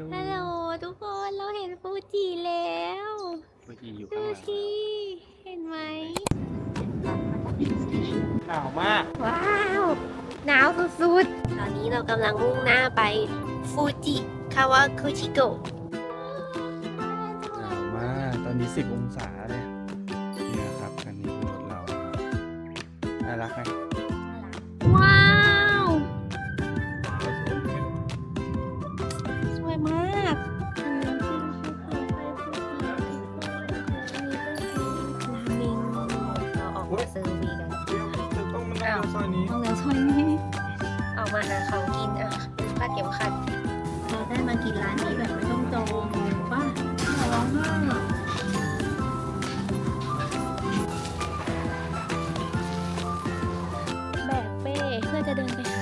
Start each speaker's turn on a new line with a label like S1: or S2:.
S1: ลฮัลโหล
S2: ทุกคนเราเห็นฟูจิแล้ว
S1: ฟูจิอยู่ดูข้างหลังสิ
S2: เห็นไหม
S1: หนาวมาก
S2: ว้าวหนาวสุดๆ ตอนนี้เรากำลังมุ่งหน้าไปฟูจิคาวาคุชิโกะหนาวมาก
S1: ตอนนี้สิบองศาเลยเนี่ยครับอันนี้คือรถเราน่ารักไหม
S2: จะเซอร์วีกันดี๋
S1: ต้องมัองเลี้วซอยนี้ต
S2: ้องเลี้วซอยนี้ออกมาเขากินอะป้าเก็บคันเราได้มากินร้านนี้แบบไม่ต้องจองว่าร้องไห้แบกเป้เพื่อจะเดินไป